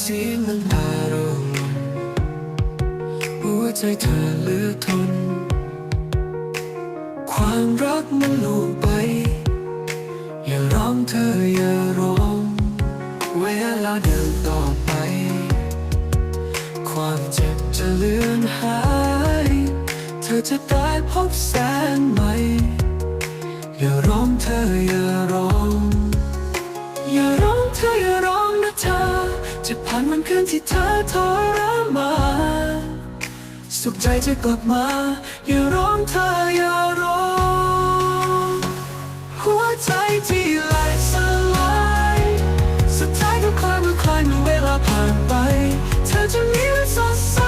เสียงน้ำตาร่วงหัวใจเธอเหลือทน ความรักมันลูบไป อย่าร้องเธออย่าร้องเวลาเดินต่อไป ความเจ็บจะเลือนหาย เธอจะได้พบแสงใหม่ อย่าร้องเธออย่าร้อง คืนที่เธอทรมานสุขใจจะกลับมา อย่าร้องเธออย่าร้อง หัวใจที่ไหลสลายสุดท้ายก็คลายมือคลายเมื่อเวลาผ่านไป เธอจะมีวันสดใส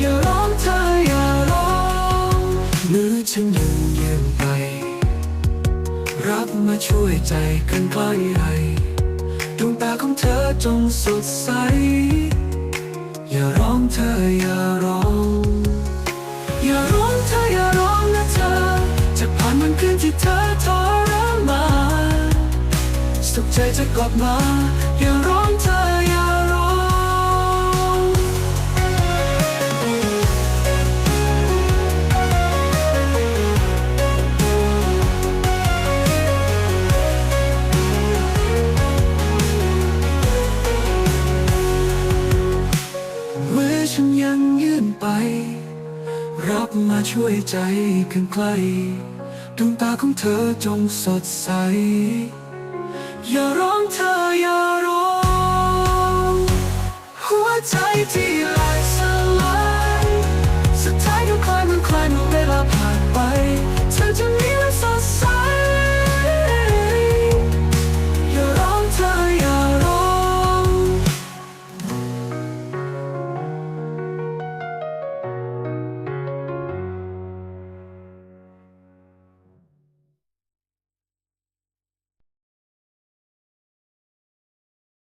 อย่าร้องเธออย่าร้องมือฉันยังเยียงไป รับมาช่วยใจกันใกล้ให้ ดวงตาของเธอจงสดใส อย่าร้องเธออย่าร้อง อย่าร้องเธออย่าร้องนะเธอ จะผ่านวันคืนที่เธอทรมานสุขใจจะกลับมา อย่าร้อง ฉันยังยื่นไป รับมาช่วยใจขึ้นใกล้ดวงตาของเธอจงสดใส อย่าร้องเธออย่าร้อง หัวใจที่